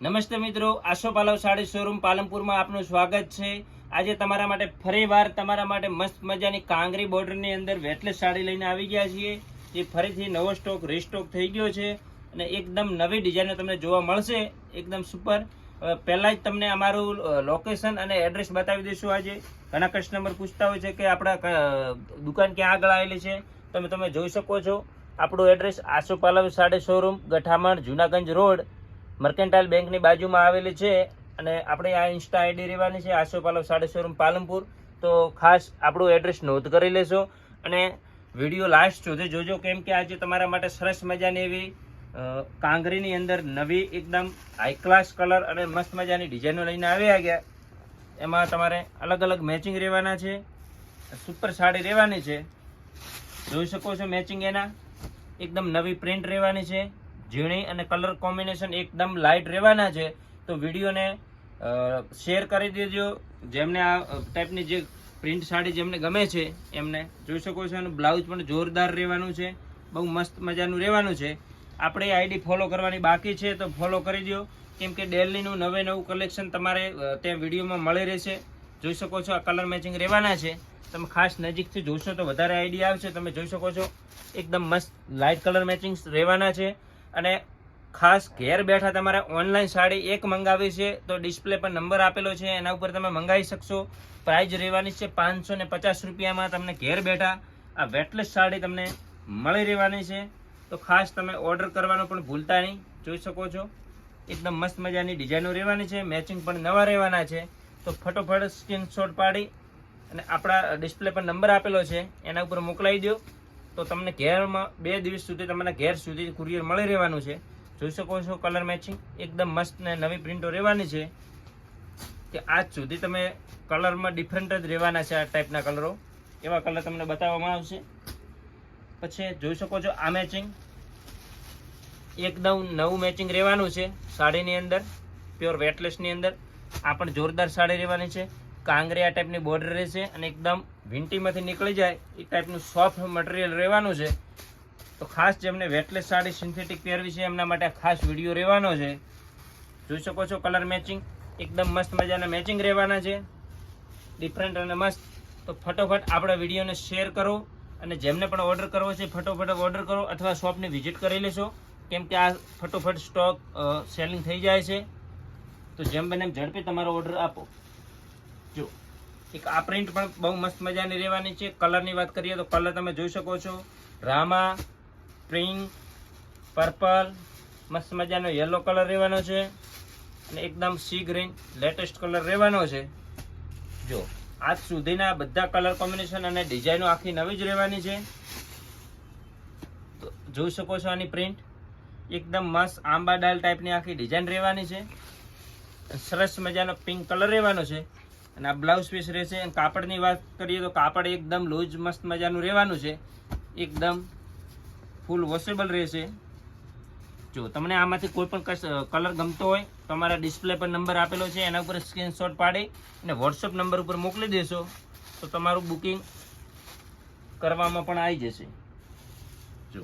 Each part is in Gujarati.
નમસ્તે મિત્રો આશો પાલવ સાડી શોરૂમ પાલનપુરમાં આપનું સ્વાગત છે. આજે તમારા માટે ફરીવાર તમારા માટે મસ્ત મજાની કાંગરી બોર્ડરની અંદર વેટલેસ સાડી લઈને આવી ગયા છીએ. જે ફરીથી નવો સ્ટોક રીસ્ટોક થઈ ગયો છે અને એકદમ નવી ડિઝાઇનો તમને જોવા મળશે. એકદમ સુપર પહેલાં જ તમને અમારું લોકેશન અને એડ્રેસ બતાવી દઈશું આજે. ઘણા કસ્ટમર પૂછતા હોય છે કે આપણા દુકાન ક્યાં આગળ આવેલી છે. તમે તમે જોઈ શકો છો. આપણું address Ashu Palav showroom Gathaman, Junaganj road. Mercantile બેંકની બાજુમાં આવેલી છે અને આપણે આ ઇન્સ્ટા આઈડી રહેવાની છે આસો પાલવ સાડી શોરૂમ પાલનપુર. તો ખાસ આપણું એડ્રેસ નોંધ કરી લેશો અને વીડિયો લાસ્ટ સુધી જોજો કેમ કે આજે તમારા માટે સરસ મજાની એવી કાંગરીની અંદર નવી એકદમ હાઈ ક્લાસ કલર અને મસ્ત મજાની ડિઝાઇનો લઈને આવ્યા ગયા. એમાં તમારે અલગ અલગ મેચિંગ રહેવાના છે. સુપર સાડી રહેવાની છે. જોઈ શકો છો મેચિંગ એના. એકદમ નવી પ્રિન્ટ રહેવાની છે. ઝીણી અને કલર કોમ્બિનેશન એકદમ લાઇટ રહેવાના છે, તો વિડીયોને શેર કરી દેજો. જેમને આ ટાઈપની જે પ્રિન્ટ સાડી જેમને ગમે છે, એમને જોઈ શકો છો અને બ્લાઉઝ પણ જોરદાર રહેવાનું છે, બહુ મસ્ત મજાનું રહેવાનું છે. આપણે આઈડી ફોલો કરવાની બાકી છે, તો ફોલો કરી દો. કેમ કે ડેલીનું નવે નવું કલેક્શન તમારે ત્યાં વિડીયોમાં મળી રહેશે. જોઈ શકો છો આ કલર મેચિંગ રહેવાના છે. તમે ખાસ નજીકથી જોશો તો વધારે આઈડિયા આવશે. તમે જોઈ શકો છો, એકદમ મસ્ત લાઇટ કલર મેચિંગ રહેવાના છે. અને ખાસ ઘેર બેઠા તમારે ઓનલાઈન સાડી એક મંગાવી છે, તો ડિસ્પ્લે પર નંબર આપેલો છે, એના ઉપર તમે મંગાવી શકશો. પ્રાઇઝ રહેવાની છે પાંચસો ને પચાસ રૂપિયામાં તમને ઘેર બેઠા આ વેટલેસ સાડી તમને મળી રહેવાની છે. તો ખાસ તમે ઓર્ડર કરવાનો પણ ભૂલતા નહીં, જોઈ શકો છો. એકદમ મસ્ત મજાની ડિઝાઇનો રહેવાની છે મેચિંગ પણ નવા રહેવાના છે. તો ફટોફટ સ્ક્રીનશોટ પાડી અને આપણા ડિસ્પ્લે પર નંબર આપેલો છે, એના ઉપર મોકલાવી દો તો તમને ઘેરમાં બે દિવસ સુધી તમને ઘેર સુધી કુરિયર મળી રહેવાનું છે. જોઈ શકો છો કલર મેચિંગ એકદમ મસ્ત ને નવી પ્રિન્ટો રહેવાની છે. કે આજ સુધી તમે કલરમાં ડિફરન્ટ જ રહેવાના છે આ ટાઈપના કલરો એવા કલર તમને બતાવવામાં આવશે. પછી જોઈ શકો છો આ મેચિંગ એકદમ નવું મેચિંગ રહેવાનું છે. સાડીની અંદર પ્યોર વેટલેસની અંદર. આ પણ જોરદાર સાડી રહેવાની છે. કાંગરિયા ટાઈપની બોર્ડર રહેશે અને એકદમ વીંટીમાંથી નીકળી જાય એ ટાઈપનું સોફ્ટ મટીરિયલ રહેવાનું છે. તો ખાસ જેમને વેટલેસ સાડી સિન્થેટિક પહેરવી છે એમના માટે ખાસ વીડિયો રહેવાનો છે. જોઈ શકો છો કલર મેચિંગ એકદમ મસ્ત મજાના મેચિંગ રહેવાના છે. ડિફરન્ટ અને મસ્ત. તો ફટોફટ આપણા વિડીયોને શેર કરો અને જેમને પણ ઓર્ડર કરવો છે ફટોફટ ઓર્ડર કરો અથવા શોપની વિઝિટ કરી લેશો. કેમ કે આ ફટોફટ સ્ટોક સેલિંગ થઈ જાય છે. તો જેમ બને એમ ઝડપી તમારો ઓર્ડર આપો. જો, એક આ પ્રિન્ટ પણ બહુ મસ્ત મજાની રહેવાની છે. કલરની વાત કરીએ તો કલર તમે જોઈ શકો છો. રામા પિંક પર્પલ મસ્ત મજાનો યલો કલર રહેવાનો છે. અને એકદમ સી ગ્રીન લેટેસ્ટ કલર રહેવાનો છે. જો, આજ સુધીના બધા કલર કોમ્બિનેશન અને ડિઝાઇનો આખી નવી જ રહેવાની છે. જોઈ શકો છો આની પ્રિન્ટ એકદમ મસ્ત આંબા ડાલ ટાઈપની આખી ડિઝાઇન રહેવાની છે. સરસ મજાનો પિંક કલર રહેવાનો છે. અને આ બ્લાઉઝ પીસ રહેશે અને કાપડની વાત કરીએ તો કાપડ એકદમ લૂઝ, મસ્ત મજાનું રહેવાનું છે. એકદમ ફૂલ વોશેબલ રહેશે જો, તમને આમાંથી કોઈ પણ કલર ગમતો હોય તો અમારા ડિસ્પ્લે પર નંબર આપેલો છે, એના ઉપર સ્ક્રીનશોટ પાડી અને વોટ્સઅપ નંબર ઉપર મોકલી દેશો, તો તમારું બુકિંગ કરવામાં પણ આવી જશે. જો,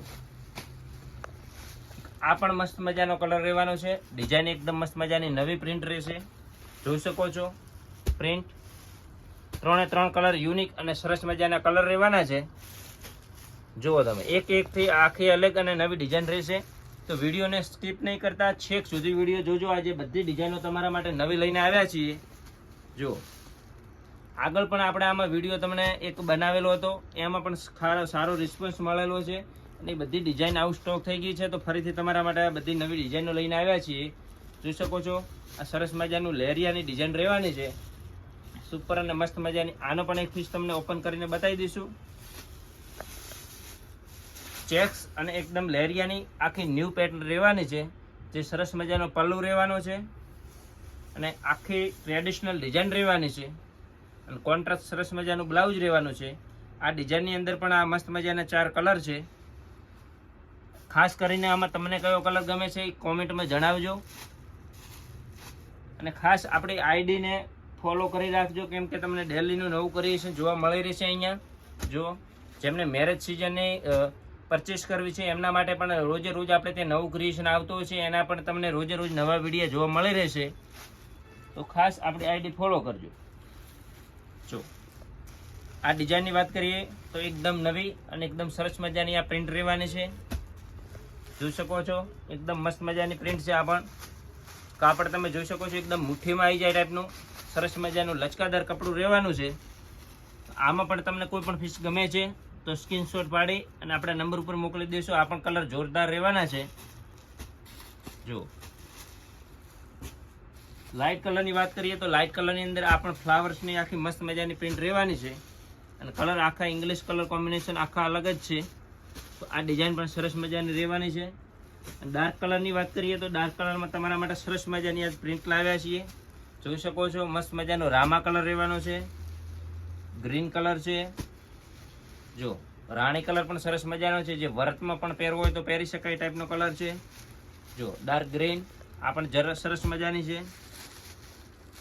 આ પણ મસ્ત મજાનો કલર રહેવાનો છે. ડિઝાઇન એકદમ મસ્ત મજાની નવી પ્રિન્ટ રહેશે. જોઈ શકો છો. પ્રિન્ટ. ત્રણે ત્રણ કલર યુનિક અને સરસ મજાના કલર રહેવાના છે. જુઓ તમે, એક એકથી આખી અલગ અને નવી ડિઝાઇન રહેશે. તો વિડીયોને સ્કીપ નહીં કરતા, છેક સુધી વીડિયો જોજો. આજે બધી ડિઝાઇનો તમારા માટે નવી લઈને આવ્યા છીએ. જુઓ. આગળ પણ આપણે આમાં વીડિયો તમને એક બનાવેલો હતો. એમાં પણ સારો રિસ્પોન્સ મળેલો છે. અને બધી ડિઝાઇન આઉટ સ્ટોક થઈ ગઈ છે. તો ફરીથી તમારા માટે બધી નવી ડિઝાઇનો લઈને આવ્યા છીએ. જોઈ શકો છો, આ સરસ મજાનું લેરિયાની ડિઝાઇન રહેવાની છે. સુપર અને મસ્ત મજાની આનો પણ એક ફિશ તમને ઓપન કરીને બતાવી દઈશું. ચેક્સ અને એકદમ લેરિયાની આખી ન્યૂ પેટર્ન રહેવાની છે. જે સરસ મજાનો પલ્લુ રહેવાનો છે અને આખી ટ્રેડિશનલ ડિઝાઇન રહેવાની છે. અને કોન્ટ્રાસ્ટ સરસ મજાનું બ્લાઉઝ રહેવાનું છે. આ ડિઝાઇનની અંદર પણ આ મસ્ત મજાના ચાર કલર છે. ખાસ કરીને આમાં તમને કયો કલર ગમે છે એ કોમેન્ટમાં જણાવજો. અને ખાસ આપણી આઈડીને ફોલો કરી રાખજો, કેમ કે તમને ડેલીનું નવું ક્રિએશન જોવા મળી રહેશે અહીંયા. જો, જેમને મેરેજ સિઝનની પરચેસ કરવી છે, એમના માટે પણ રોજે રોજ આપણે તે નવું ક્રિએશન આવતું હોય છે, એના પણ તમને રોજે રોજ નવા વીડિયો જોવા મળી રહેશે તો ખાસ આપણી આઈડી ફોલો કરજો. જો, આ ડિઝાઇનની વાત કરીએ, તો એકદમ નવી અને એકદમ સરસ મજાની આ પ્રિન્ટ રહેવાની છે. જોઈ શકો છો, એકદમ મસ્ત મજાની પ્રિન્ટ છે આ પણ. કાપડ તમે જોઈ શકો છો, એકદમ મુઠ્ઠીમાં આવી જાય ટાઈપનું સરસ મજાનું લચકાદાર કપડું રહેવાનું છે. આમાં પણ તમને કોઈ પણ ફિશ ગમે છે, તો સ્ક્રીનશોટ પાડી અને આપણા નંબર ઉપર મોકલી દઈશું. આ પણ કલર જોરદાર રહેવાના છે. જો લાઇટ કલરની વાત કરીએ તો લાઇટ કલરની અંદર આ પણ ફ્લાવર્સની આખી મસ્ત મજાની પ્રિન્ટ રહેવાની છે. અને કલર આખા ઇંગ્લિશ કલર કોમ્બિનેશન આખા અલગ જ છે. તો આ ડિઝાઇન પણ સરસ મજાની રહેવાની છે. ડાર્ક કલરની વાત કરીએ તો ડાર્ક કલરમાં તમારા માટે સરસ મજાની આજ પ્રિન્ટ લાવ્યા છીએ. જોઈ શકો છો, મસ્ત મજાનો રામા કલર રહેવાનો છે. ગ્રીન કલર છે. જો, રાણી કલર પણ સરસ મજાનો છે, જે વર્તમાં પણ પહેરવો હોય તો પહેરી શકાય ટાઈપનો કલર છે. જો ડાર્ક ગ્રીન આ પણ જરા, સરસ મજાની છે.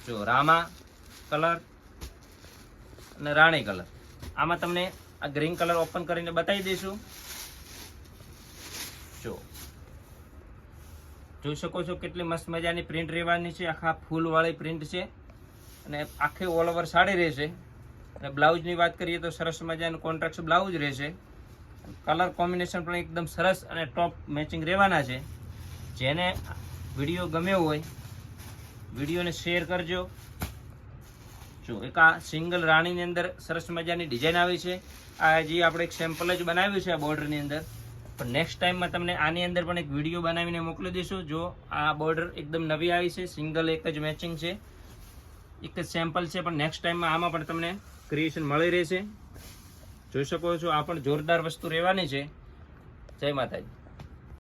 જો, રામા કલર અને રાણી કલર આમાં તમને આ ગ્રીન કલર ઓપન કરીને બતાવી દઈશું જો જોઈ શકો છો કેટલી મસ્ત મજાની પ્રિન્ટ રહેવાની છે, આખા ફૂલવાળી પ્રિન્ટ છે. અને આખી ઓલ ઓવર સાડી રહેશે. અને બ્લાઉઝની વાત કરીએ તો સરસ મજાનું કોન્ટ્રાક્ટ બ્લાઉઝ રહેશે. કલર કોમ્બિનેશન પણ એકદમ સરસ અને ટોપ મેચિંગ રહેવાના છે. જેને વીડિયો ગમ્યો હોય, વિડીયોને શેર કરજો. જો એક આ સિંગલ રાણીની અંદર સરસ મજાની ડિઝાઇન આવી છે. આ હજી આપણે એક સેમ્પલ જ બનાવ્યું છે આ બોર્ડરની અંદર. પણ નેક્સ્ટ ટાઈમમાં તમને આની અંદર પણ એક વીડિયો બનાવીને મોકલી દઈશું. જો આ બોર્ડર એકદમ નવી આવી છે સિંગલ એક જ મેચિંગ છે. એક જ સેમ્પલ છે, પણ નેક્સ્ટ ટાઈમમાં આમાં પણ તમને ક્રિએશન મળી રહેશે. જોઈ શકો છો, આ પણ જોરદાર વસ્તુ રહેવાની છે. જય માતાજી.